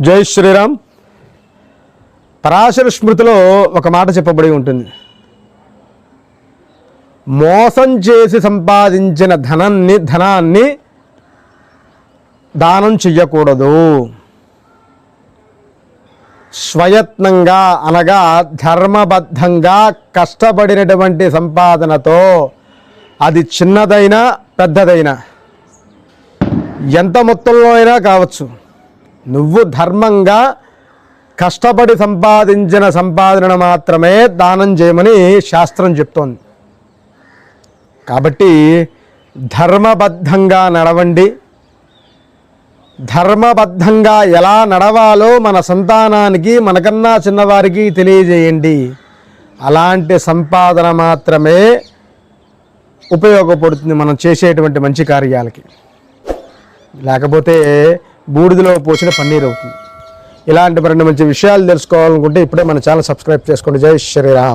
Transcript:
జై శ్రీరామ్. పరాశర స్మృతిలో ఒక మాట చెప్పబడి ఉంటుంది. మోసం చేసి సంపాదించిన ధనాన్ని ధనాన్ని దానం చెయ్యకూడదు. స్వయత్నంగా అనగా ధర్మబద్ధంగా కష్టపడినటువంటి సంపాదనతో అది చిన్నదైనా పెద్దదైనా ఎంత మొత్తంలో అయినా కావచ్చు. నువ్వు ధర్మంగా కష్టపడి సంపాదించిన సంపాదన మాత్రమే దానం చేయమని శాస్త్రం చెప్తోంది. కాబట్టి ధర్మబద్ధంగా నడవండి. ధర్మబద్ధంగా ఎలా నడవాలో మన సంతానానికి మనకన్నా చిన్నవారికి తెలియజేయండి. అలాంటి సంపాదన మాత్రమే ఉపయోగపడుతుంది మనం చేసేటువంటి మంచి కార్యాలకి. లేకపోతే బూడిదలో పోసిన పన్నీర్ అవుతుంది. ఇలాంటి మరిన్ని మంచి విషయాలు తెలుసుకోవాలనుకుంటే ఇప్పుడే మన ఛానల్ సబ్స్క్రైబ్ చేసుకోండి. జై శ్రీరామ్.